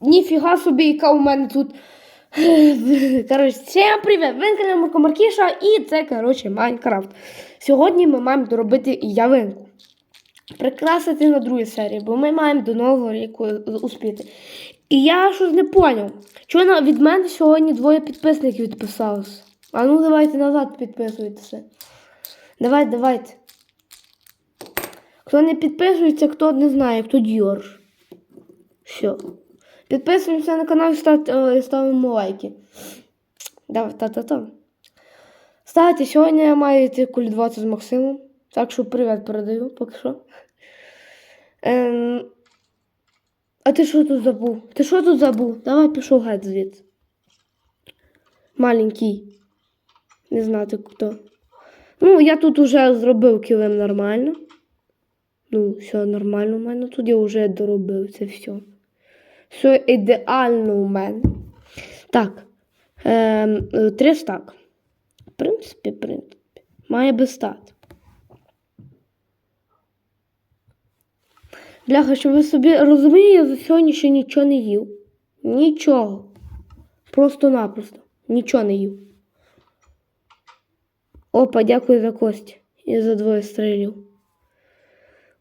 Ніфіга собі, яка у мене тут. Коротше, всім привіт! Ви на каналі Мурко Маркіша і це, коротше, Майнкрафт. Сьогодні ми маємо доробити ялинку. Прикрасити на другій серії, бо ми маємо до нового року успіти. І я щось не поняв. Чого від мене сьогодні двоє підписників відписалось? А ну давайте назад підписуйтеся. Давайте, давайте. Хто не підписується, хто не знає, хто Дьорж. Все. Підписуємося на канал і е, ставимо лайки. Та-та-та. Ставте, сьогодні я маю йти куль 20 з Максимом. Так що привіт передаю, поки що. Ем... А ти що тут забув? Ти що тут забув? Давай пішов геть звідси. Маленький. Не знати хто. Ну, я тут уже зробив килим нормально. Ну, все нормально у мене. Тут я вже доробив це все. Все ідеально у мене. Так. Ем, три стак. В принципі, в принципі. Має би стати. Бляха, щоб ви собі розумієте, я за сьогодні ще нічого не їв. Нічого. Просто-напросто. Нічого не їв. Опа, дякую за кості. І за двоє стрілів.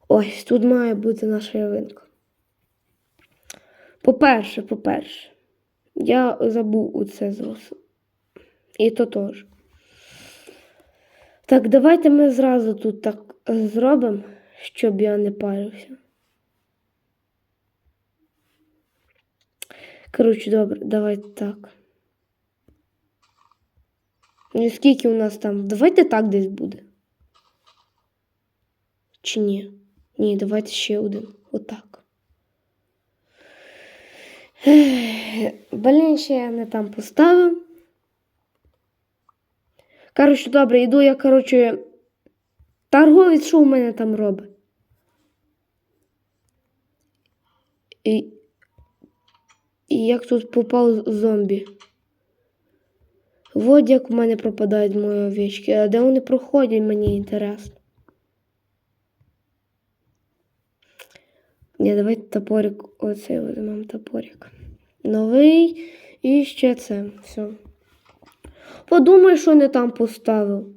Ось, тут має бути наша ялинка. По-перше, по-перше, я забув оце зрос. І то теж. Так, давайте ми зразу тут так зробимо, щоб я не парився. Коротше, добре, давайте так. Ну скільки у нас там? Давайте так десь буде. Чи ні? Ні, давайте ще один. Отак. Блін, ще я не там поставив. Коротше, добре, йду я, коротше, торговець, що у мене там робить? І, і як тут попав зомбі? Вот як у мене пропадають мої овечки. А де вони проходять, мені інтересно. Ні, давайте топорик. Оцей візьмемо топорик. Новий і ще це. Все. Подумай, що не там поставив.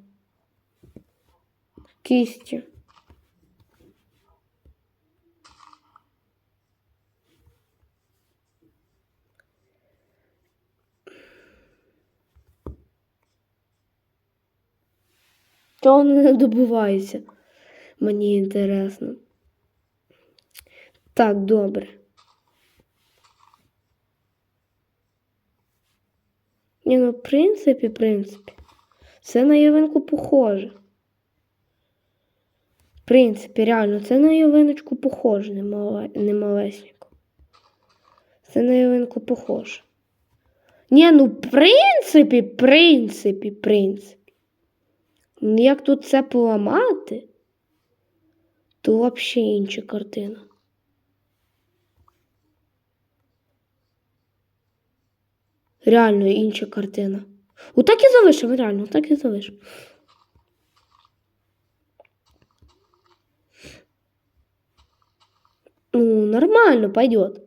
Кісті. Чого не добувається? Мені інтересно. Так, добре. Ні, ну, в принципі, в принципі, це на ялинку похоже. В принципі, реально, це на ялиночку похоже, не, мале, не малесенько. Це на ялинку похоже. Ні, ну, в принципі, в принципі, в принципі. Ну, Як тут це поламати, то взагалі інша картина. Реально інша картина. Отак і залишимо, реально, так і залишимо. Ну, нормально, пойдет.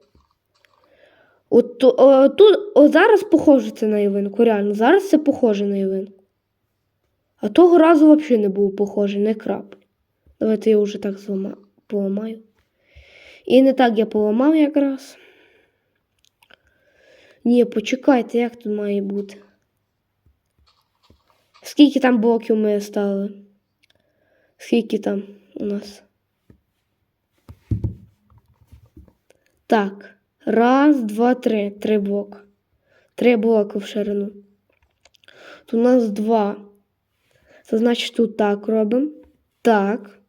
От о, тут о, зараз похоже це на Івинку, реально. Зараз це похоже на Івинку. А того разу взагалі не було похоже, не краплі. Давайте я вже так злама... поламаю. І не так я поламав якраз. Ні, почекайте, як тут має бути. Скільки там блоків ми ставили? Скільки там у нас? Так. Раз, два, три. Три блока. Три блоки в ширину. Тут у нас два. Це значить тут так робимо. Так.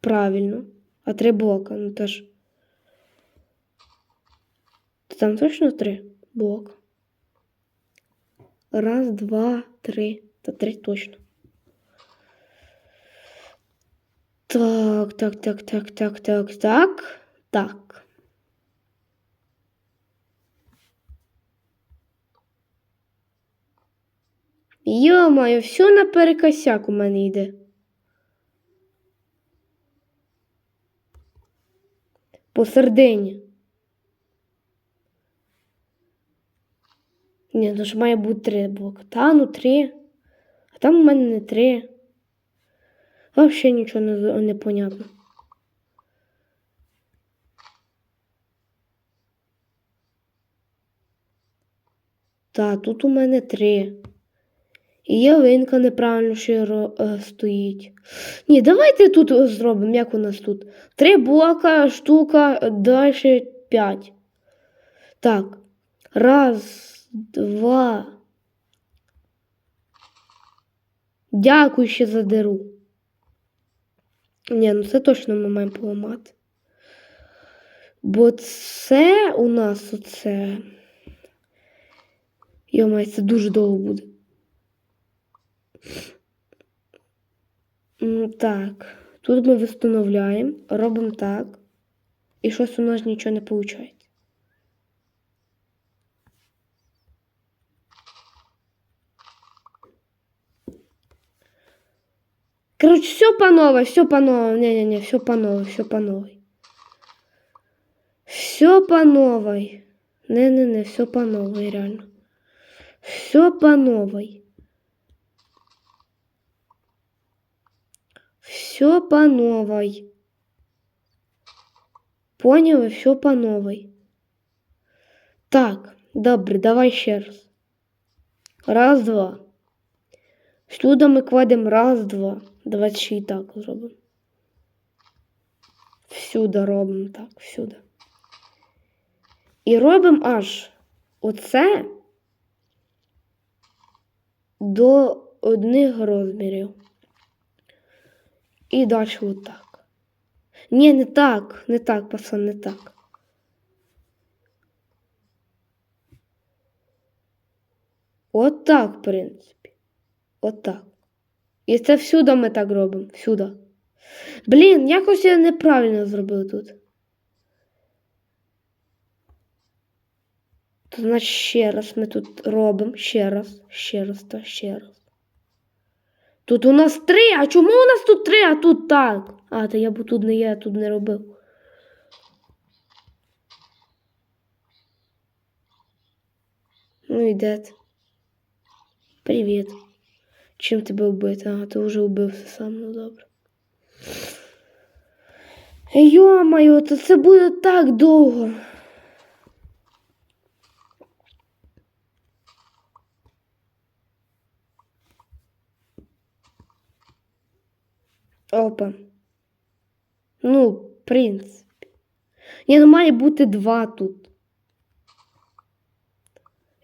Правильно. А три блока. Ну теж. Там точно три блока. Раз, два, три. Та три точно. Так, так, так, так, так, так, так, так. Йо-моє, все наперекосяк у мене йде. Посередині. Ні, ну ж має бути три блоки. Та, ну три. А там у мене не три. Взагалі нічого не, не понятно. Та, тут у мене три. І ялинка неправильно ще е, стоїть. Ні, давайте тут зробимо, як у нас тут. Три блока, штука, далі п'ять. Так. Раз, два. Дякую ще за диру. Ні, ну це точно ми маємо поламати. Бо це у нас оце. Йомай, це дуже довго буде. Так, тут ми встановляємо, робимо так. І щось у нас нічого не виходить. Короче, все по новой, все по новой. Не-не-не, все по новой, все по новой. Все по новой. Не-не-не, все по новой, реально. Все по новой. Все по новой. Поняли? Все по новой. Так, добре, давай ще раз. Раз, два. Сюди ми кладемо раз, два. Давайте ще і так зробимо. Всюди робимо так, всюди. І робимо аж оце до одних розмірів. І далі отак. Ні, не так, не так, пацан, не так. От так, в принципі. От так. І це всюди ми так робимо. Всюди. Блін, якось я неправильно зробив тут. То значить ще раз ми тут робимо. Ще раз, ще раз та ще раз. Тут у нас три. А чому у нас тут три, а тут так? А, то я б тут не я тут не робив. Ну і де ти? Привіт. Чим тебе вбити? Ага, ти вже вбився сам, ну добре. Йо-моє, то це буде так довго. Опа. Ну, в принципі. Ні, ну має бути два тут.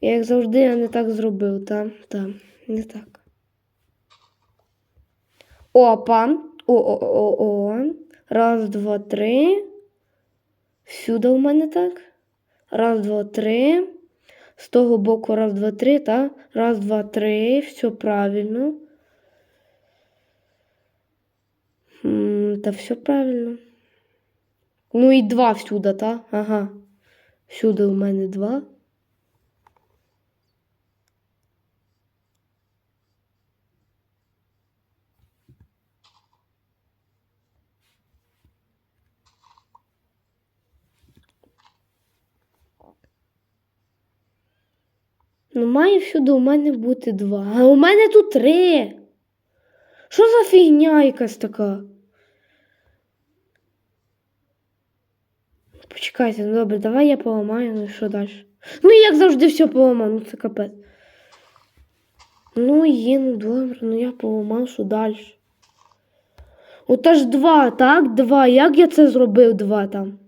Я, як завжди, я не так зробив, та? Та, не так. Опа. О-о-о-о. Раз, два, три. Всюди у мене так. Раз, два, три. З того боку раз, два, три, та? Раз, два, три. Все правильно. Та все правильно. Ну і два всюди, та? Ага. Всюди у мене два. Ну, має всюди у мене бути два. А у мене тут три. Що за фігня якась така? Почекайте, ну добре, давай я поламаю, ну і що далі? Ну, як завжди все поламав, ну це капець. Ну є, ну добре, ну я поламав, що далі? От аж два, так? Два. Як я це зробив два там?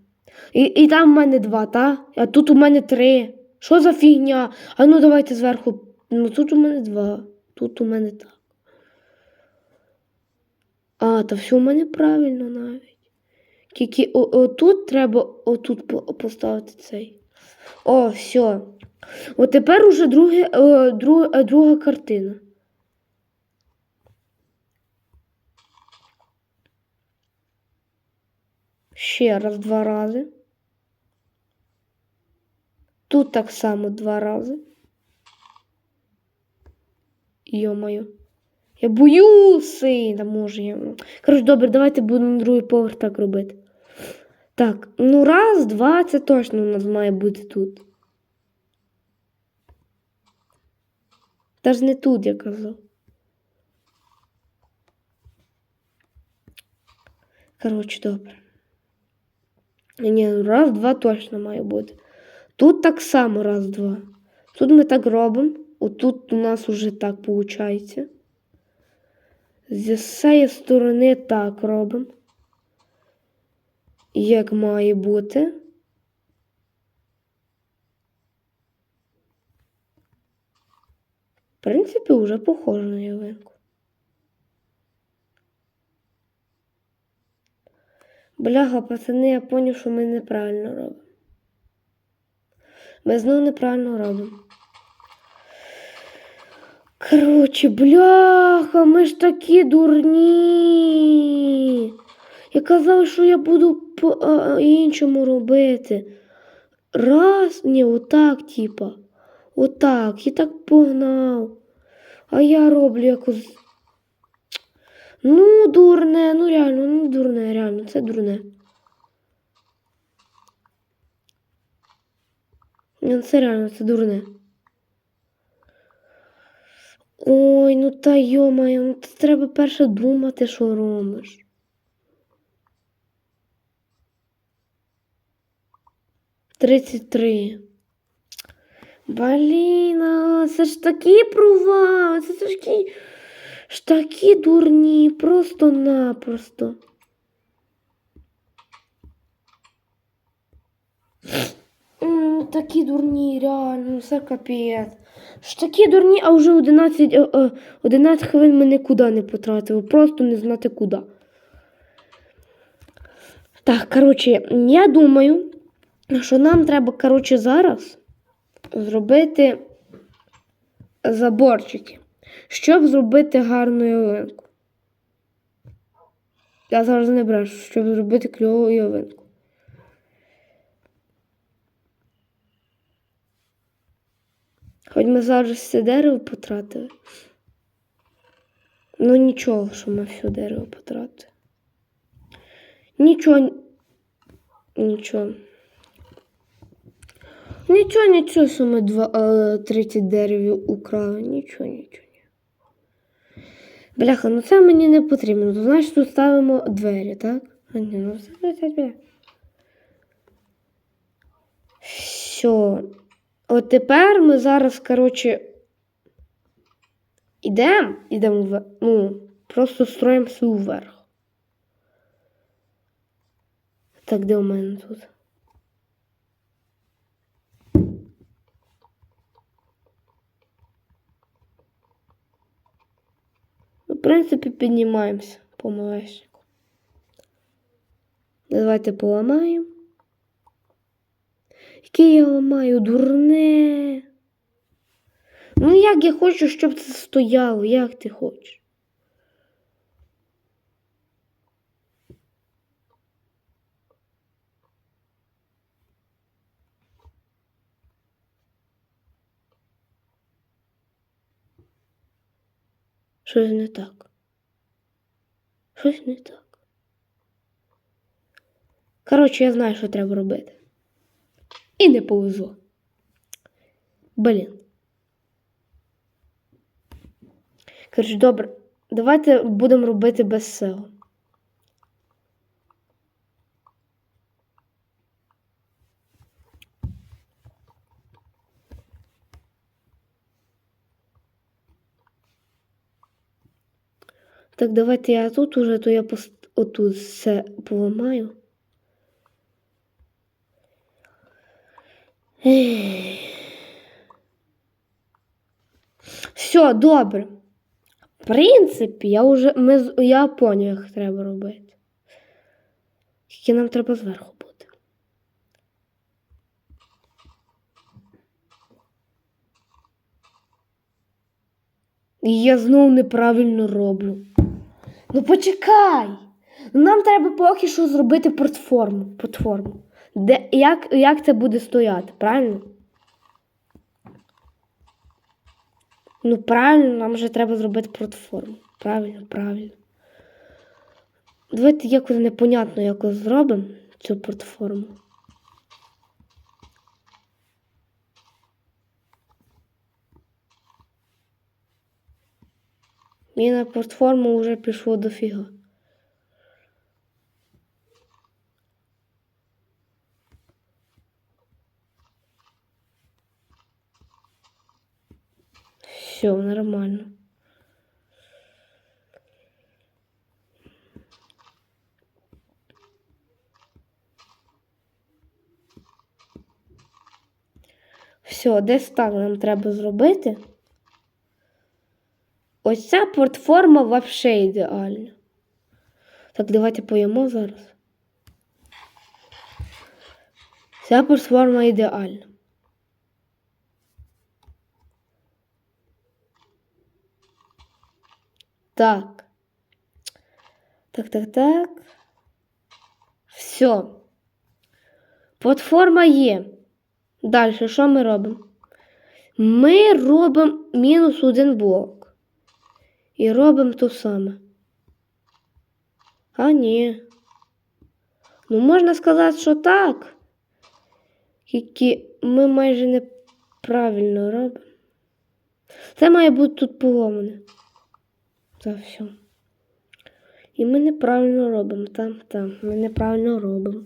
І, і там в мене два, так? А тут у мене три. Що за фігня? А ну давайте зверху. Ну тут у мене два. Тут у мене так. А, та все у мене правильно навіть. Тільки отут треба отут поставити цей. О, все. От тепер уже друге, е, друг, е, друга картина. Ще раз два рази. Тут так само два рази. Йо-моє. Я боюся. Та може я. Коротше, добре, давайте будемо другий поверх так робити. Так, ну раз, два, це точно у нас має бути тут. Та ж не тут, я казав. Коротше, добре. Ні, ну, раз, два точно має бути. Тут так само раз, два. Тут ми так робимо. Отут у нас уже так виходить. З цієї сторони так робимо. Як має бути. В принципі, вже похоже на ялинку. Бляха, пацани, я поняв, що ми неправильно робимо. Ми знову неправильно робимо. Коротше, бляха, ми ж такі дурні. Я казав, що я буду по-іншому робити. Раз, ні, отак, типа. Отак, я так погнав. А я роблю якось. Ну, дурне, ну реально, ну дурне, реально, це дурне. Ну, це реально, це дурне. Ой, ну та йомає, ну це треба перше думати, що робиш. Тридцять три. Блін, це ж такі права, це ж такі, ж такі дурні, просто-напросто. М, Такі дурні, реально, все капець. Ж такі дурні, а вже 11, е, е, 11 хвилин ми нікуди не потратили, просто не знати куди. Так, коротше, я думаю, що нам треба, коротше, зараз зробити заборчики, щоб зробити гарну ялинку. Я зараз не брешу, щоб зробити кльову ялинку. Хоч ми зараз все дерево потратили. Ну нічого, що ми все дерево потратили. Нічого. Нічого. Нічого, нічого, що ми два, е, 30 деревів украли. Нічого, нічого. Бляха, ну це мені не потрібно. То, значить, тут ставимо двері, так? А ні, ну це, це. Все. От тепер ми зараз, коротше, ідемо в, ну, просто строїмося вверх. Так, де у мене тут? В принципі, піднімаємося помалесеньку. Давайте поламаємо. Яке я ламаю, дурне. Ну, як я хочу, щоб це стояло, як ти хочеш? Щось не так. Щось не так. Коротше, я знаю, що треба робити. І не повезло. Блін. Коротше, добре, давайте будемо робити без цього. Так, давайте я тут уже, то я отут все поламаю. Все, добре. В принципі, я вже ми, я поняв, як треба робити. Тільки нам треба зверху бути. І я знову неправильно роблю. Ну почекай! Нам треба поки що зробити платформу. платформу. Де, як, як це буде стояти, правильно? Ну, правильно, нам вже треба зробити платформу. Правильно, правильно. Давайте якось непонятно якось зробимо цю платформу. І на платформу вже пішло дофіга. Все, нормально. Все, десь так нам треба зробити. Ось ця платформа вообще ідеальна. Так, давайте поїмо зараз. Ця платформа ідеальна. Так. Так, так, так. Все. Платформа є. Далі, що ми робимо? Ми робимо мінус один блок. І робимо то саме. А ні. Ну, можна сказати, що так. Тільки ми майже неправильно робимо. Це має бути тут поломане. Та все. І ми неправильно робимо. Там, там. Ми неправильно робимо.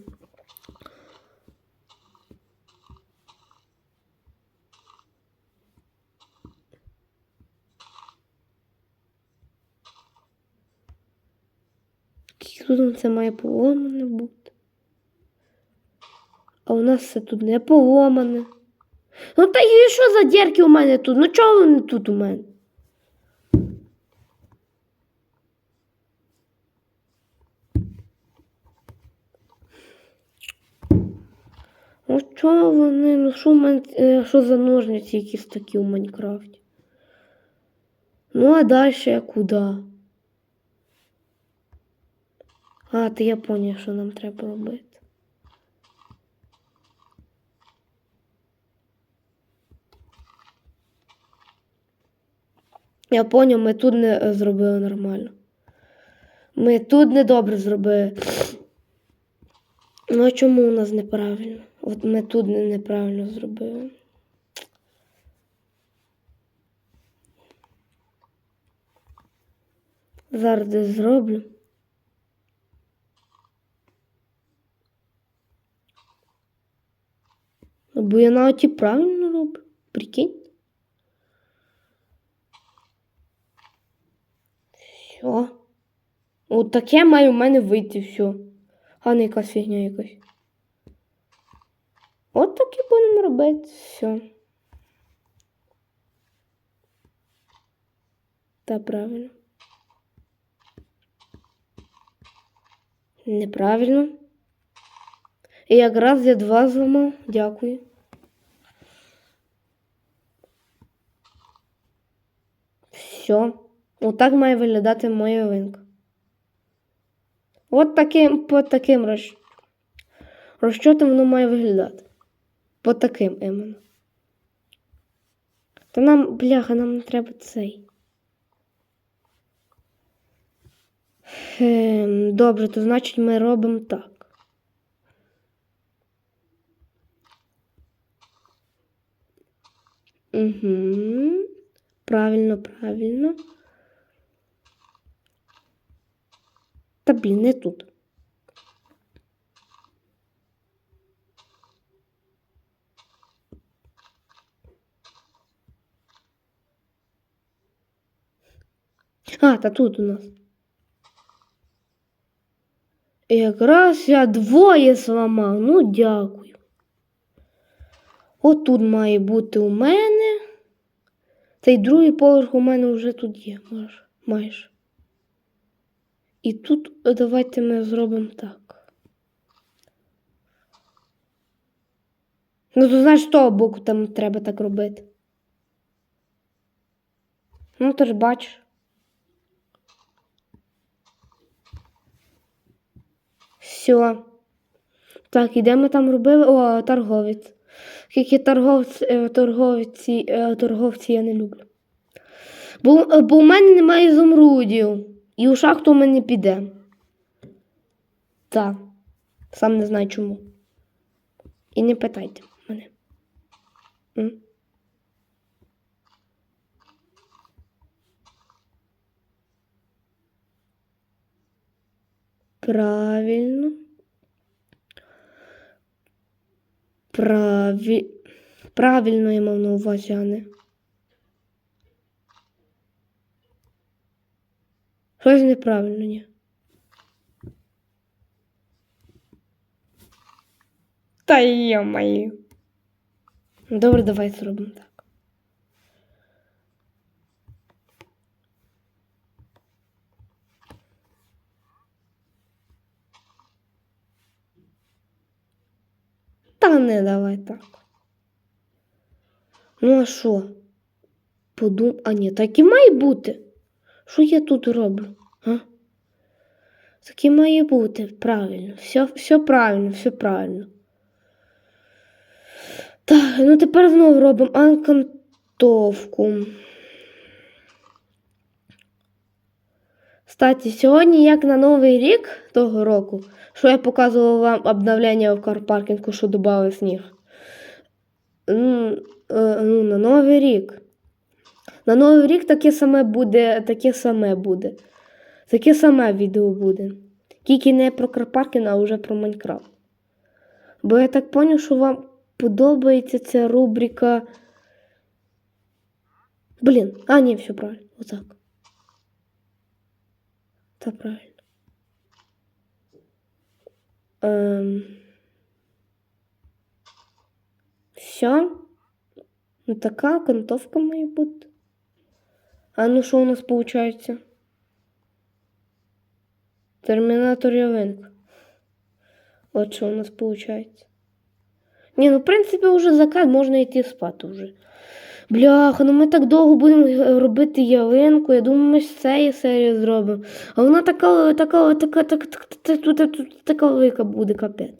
Тут це має поломане бути? А у нас все тут не поломане. Ну та і що за дірки у мене тут? Ну чого вони тут у мене? Ну чого вони? Ну що мене, е, що за ножниці якісь такі у Майнкрафті? Ну а далі я куди? А, то я поняв, що нам треба робити. Я поняв, ми тут не е, зробили нормально. Ми тут недобре зробили. Ну а чому у нас неправильно? От ми тут неправильно зробили. Зараз десь зроблю. Бо я навіть і правильно роблю. Прикинь. Все. Таке має у мене вийти все. А якась фігня якась. От так і будемо робити. Все. Та правильно. Неправильно. І якраз я два зламав. Дякую. Все. Отак має виглядати моя ялинка. От таким, по таким розч... воно має виглядати. По таким іменно. Та нам, бляха, нам не треба цей. Ем, добре, то значить ми робимо так. Угу. Правильно, правильно. Та блін, не тут. А, та тут у нас. Якраз я двоє зламав. Ну, дякую. От тут має бути у мене. Цей другий поверх у мене вже тут є, майже. І тут давайте ми зробимо так. Ну, то знаєш, з того боку там треба так робити. Ну, ти ж бачиш. Все. Так, і де ми там робили? О, торговець. Тільки торговці, е, торговці, е, торговці я не люблю. Бо, е, бо у мене немає зумрудів. І у шахту ми не підемо. Так. Сам не знаю чому. І не питайте мене. Правильно. Праві... Правильно я мав на увазі, а не. Щось неправильно, ні. Та йо-моє. Добре, давай зробимо так. Та давай так. Ну, а що? Подум... А ні, так і має бути. Що я тут роблю? А? Так і має бути, правильно. Все, все правильно, все правильно. Так, ну тепер знову робимо анкантовку. Кстати, сьогодні, як на Новий рік того року, що я показувала вам обновлення в карпаркінгу, що додали сніг. Е, ну, на Новий рік. На Новий рік таке саме буде, таке саме буде. Таке саме відео буде. Тільки не про Карпаркіна, а вже про Майнкрафт. Бо я так поняв, що вам подобається ця рубрика. Блін, а ні, все правильно. Отак. Та правильно. Ем... Все. Ну така кантовка має бути. А ну що у нас виходить? Термінатор Явинка. От що у нас виходить. Ні, ну в принципі вже закат, можна йти спати вже. Бляха, ну ми так довго будемо робити ялинку. Я думаю, ми ж цієї серії зробимо. А вона така, така, така, така, така, така, велика буде капець.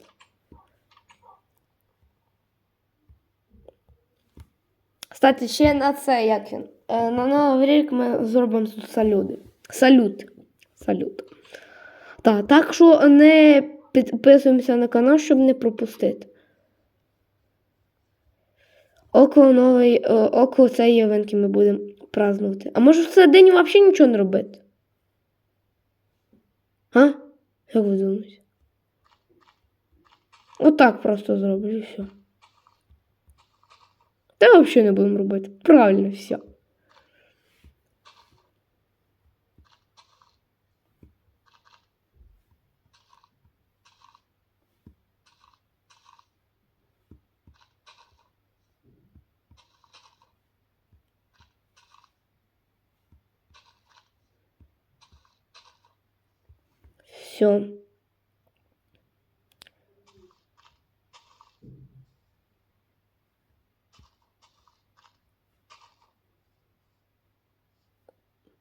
Кстати, ще на це як він. Е, На Новий рік ми зробимо салюти. Салют. Салют. Так, так що не підписуємося на канал, щоб не пропустити. Около нової, око около цієї явинки ми будемо празднувати. А може в цей день взагалі нічого не робити? А? Як ви думаєте? Отак просто зроблю і все. Та взагалі не будемо робити. Правильно все. Все.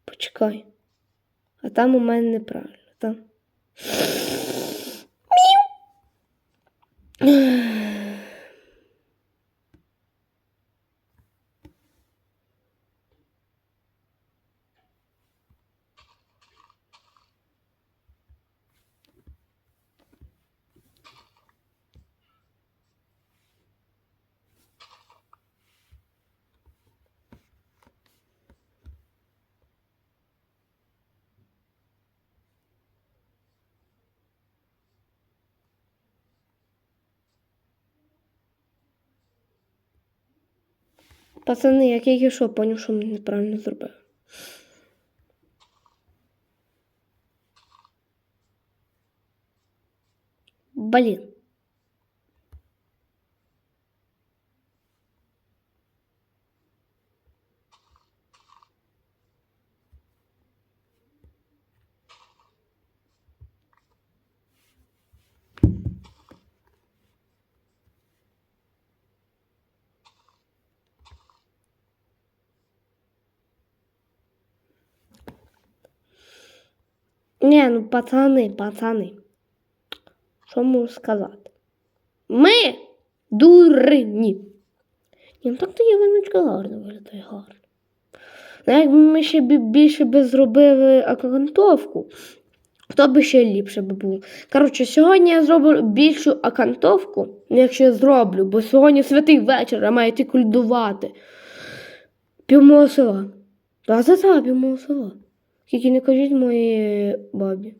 Почекай. А там у мене неправильно. Там. Пацани, я тільки що поняв, що мене неправильно зробив. Блін. Ні, ну пацани, пацани. Що можу сказати? Ми дурні. Ні, ну так то ялиночка гарно виглядає гарно. Ну, якби ми ще бі- більше би зробили акантовку, то би ще ліпше би було. Коротше, сьогодні я зроблю більшу акантовку, ну, якщо я зроблю, бо сьогодні святий вечір, а маю йти кульдувати. Півмого села. Та та півмого села. Тільки не кажіть моїй бабі.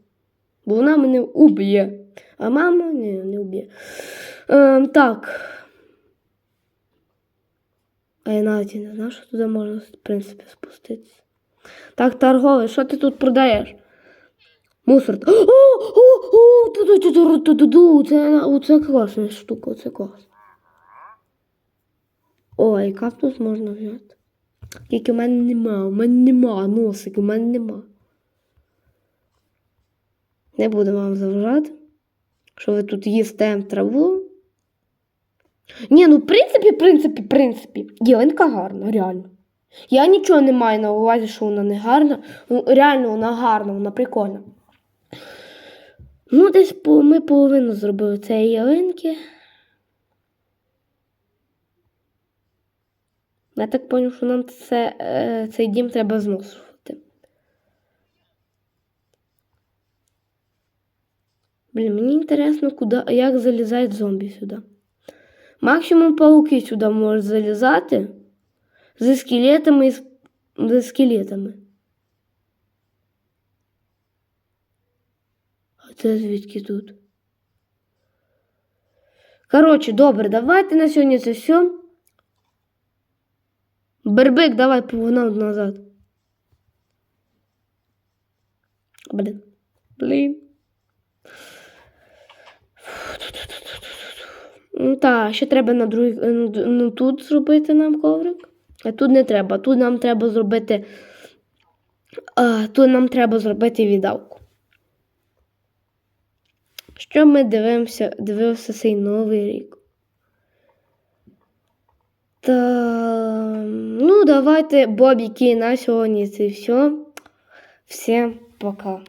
Бо вона мене уб'є. А мама ні, не вб'є. Ем, так. А я навіть не знав, що туди можна, в принципі, спуститися. Так, торговий, що ти тут продаєш? Мусор. О, о, о. Це, це класна штука, це клас. Ой, кактус можна взяти. Тільки в мене нема, у мене нема носик, у мене нема. Не буду вам заважати, що ви тут їсте траву. Ні, ну в принципі, в принципі, в принципі, ялинка гарна, реально. Я нічого не маю на увазі, що вона не гарна. Ну, реально вона гарна, вона прикольна. Ну, десь ми половину зробили цієї ялинки. Я так зрозумів, що нам це, е, цей дім треба зносувати. Блін, мені інтересно, куди, як залізають зомбі сюди. Максимум пауки сюди можуть залізати зі скелетами і з, зі скелетами. А це звідки тут? Коротше, добре, давайте на сьогодні це все. Бербик, давай погнав назад. Блін. Блін. Ну, Та, ще треба на другий, ну, тут зробити нам коврик. А тут не треба. Тут нам треба зробити. А, тут нам треба зробити віддавку. Що ми дивимося, дивився цей новий рік? Ну, давайте, Бобіки, на сьогодні це все. Всім пока.